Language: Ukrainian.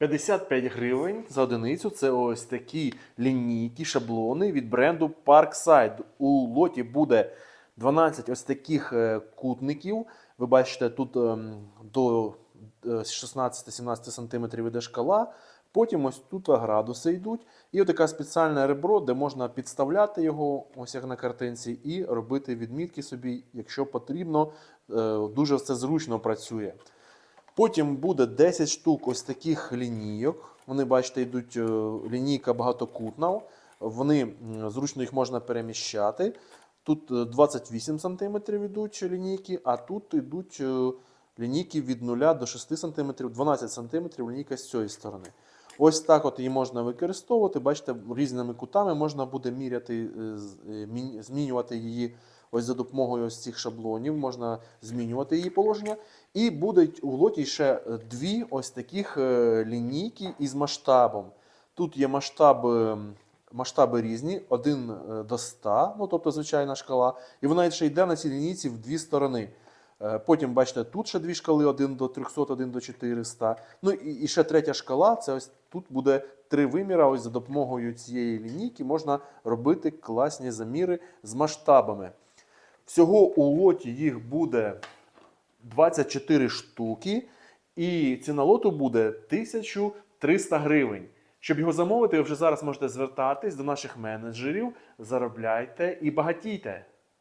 55 гривень за одиницю. Це ось такі лінійки, шаблони від бренду Parkside. У лоті буде 12 ось таких е, кутників. Ви бачите, тут ем, до е, 16-17 см іде шкала. Потім ось тут градуси йдуть. І отаке спеціальне ребро, де можна підставляти його, ось як на картинці, і робити відмітки собі, якщо потрібно. Е, Дуже все зручно працює. Потім буде 10 штук ось таких лінійок. Вони, бачите, йдуть е, лінійка багатокутна. Вони зручно їх можна переміщати. Тут е, 28 см йдуть лінійки, а тут йдуть е, лінійки від 0 до 6 см, 12 см лінійка з цієї сторони. Ось так от її можна використовувати. Бачите, різними кутами можна буде міряти, е, е, змінювати її ось за допомогою ось цих шаблонів, можна змінювати її положення. І будуть у лоті ще е, дві ось таких е, лінійки із масштабом. Тут є масштаби, масштаби різні, один е, до 100, ну тобто звичайна шкала, і вона ще йде на цій лінійці в дві сторони. Е, Потім, бачите, тут ще дві шкали: один до 300, один до 400. Ну і, і ще третя шкала це ось тут буде три виміра. Ось за допомогою цієї лінійки можна робити класні заміри з масштабами. Всього у лоті їх буде 24 штуки, і ціна лоту буде 1300 гривень. Щоб його замовити, ви вже зараз можете звертатись до наших менеджерів, заробляйте і багатійте.